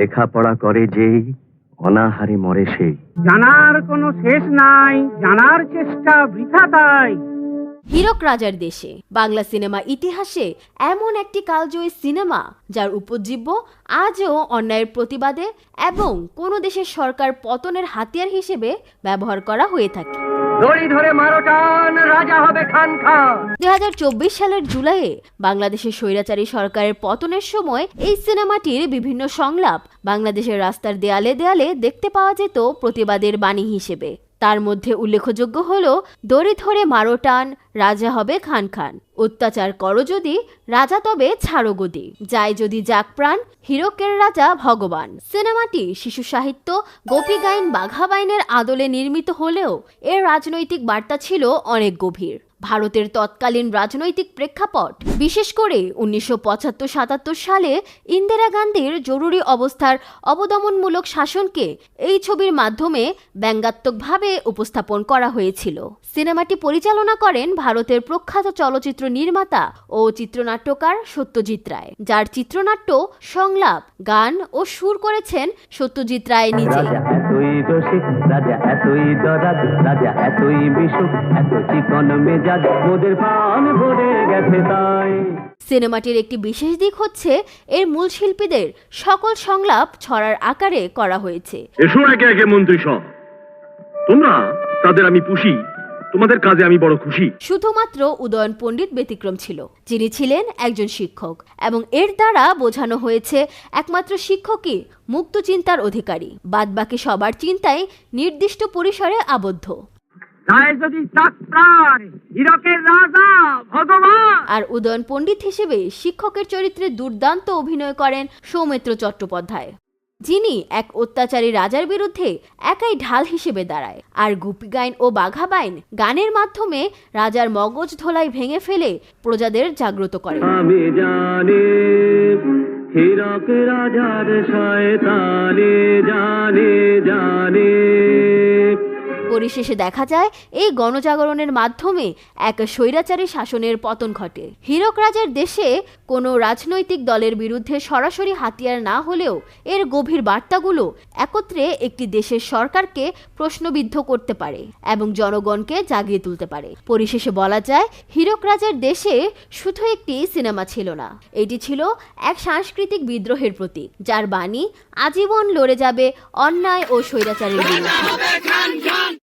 লেখাপড়া করে যেই অনাহারে মরে সেই। জানার কোনো শেষ নাই জানার চেষ্টা বৃথা তাই। হীরক রাজার দেশে। বাংলা সিনেমা ইতিহাসে এমন একটি কালজয়ী সিনেমা যার উপজীব্য আজও অন্যায়ের প্রতিবাদে এবং কোনো দেশের সরকার পতনের হাতিয়ার হিসেবে ব্যবহার করা হয়ে থাকে। দড়ি ধরে মারো রাজা হবে খান খান। দু হাজার চব্বিশ সালের জুলাইয়ে বাংলাদেশের স্বৈরাচারী সরকারের পতনের সময় এই সিনেমাটির বিভিন্ন সংলাপ বাংলাদেশের রাস্তার দেয়ালে দেয়ালে দেখতে পাওয়া যেত প্রতিবাদের বাণী হিসেবে। তার মধ্যে উল্লেখযোগ্য হল, দড়ি ধরে মারো টান, রাজা হবে খান খান। অত্যাচার করো যদি, রাজা তবে ছাড়ো গদি। যায় যদি যাক প্রাণ, হিরকের রাজা ভগবান। সিনেমাটি শিশু সাহিত্য, গোপী গাইন বাঘাবাইনের আদলে নির্মিত হলেও এর রাজনৈতিক বার্তা ছিল অনেক গভীর। ভারতের তৎকালীন রাজনৈতিক প্রেক্ষাপট, বিশেষ করে উনিশশো পঁচাত্তর সাতাত্তর সালে ইন্দিরা গান্ধীর জরুরি অবস্থার অবদমনমূলক শাসনকে এই ছবির মাধ্যমে ব্যঙ্গাত্মকভাবে উপস্থাপন করা হয়েছিল। সিনেমাটি পরিচালনা করেন ভারতের প্রখ্যাত চলচ্চিত্র নির্মাতা ও চিত্রনাট্যকার সত্যজিৎ রায়। যার চিত্রনাট্য সংলাপ, গান ও সুর করেছেন সত্যজিৎ রায় নিজে। রাজা এতই দরাজ, রাজা এতই এত চিকন মেজাজ ওদের প্রাণ ভরে গেছে তাই। সিনেমাটির একটি বিশেষ দিক হচ্ছে এর মূল শিল্পীদের সকল সংলাপ ছড়ার আকারে করা হয়েছে। এসো একে একে মন্ত্রী সব তোমরা তাদের আমি পুষি তোমাদের কাজে আমি বড় খুশি। শুধুমাত্র উদয়ন পণ্ডিত ব্যতিক্রম ছিল যিনি ছিলেন একজন শিক্ষক এবং এর দ্বারা বোঝানো হয়েছে একমাত্র শিক্ষকই মুক্ত চিন্তার অধিকারী। বাদবাকি সবার চিন্তায় নির্দিষ্ট পরিসরে আবদ্ধ। যায় যদি যাক হীরকের রাজা ভগবান। আর উদয়ন পণ্ডিত হিসেবে শিক্ষকের চরিত্রে দুর্দান্ত অভিনয় করেন সৌমিত্র চট্টোপাধ্যায় যিনি এক অত্যাচারী রাজার বিরুদ্ধে একাই ঢাল হিসেবে দাঁড়ায়। আর গুপি গাইন ও বাঘাবাইন গানের মাধ্যমে রাজার মগজ ধোলাই ভেঙে ফেলে প্রজাদের জাগ্রত করে আমি জানি হীরক রাজার শয়তানে জানে জানে। পরিশেষে দেখা যায়, এই গণজাগরণের মাধ্যমে এক স্বৈরাচারী শাসনের পতন ঘটে। হীরক রাজার দেশে কোনো রাজনৈতিক দলের বিরুদ্ধে সরাসরি হাতিয়ার না হলেও এর গভীর বার্তাগুলো একত্রে একটি দেশের সরকারকে প্রশ্নবিদ্ধ করতে পারে এবং জনগণকে জাগিয়ে তুলতে পারে। পরিশেষে বলা যায়, হীরক রাজার দেশে শুধু একটি সিনেমা ছিল না, এটি ছিল এক সাংস্কৃতিক বিদ্রোহের প্রতীক, যার বাণী আজীবন লড়ে যাবে অন্যায় ও স্বৈরাচারের বিরুদ্ধে।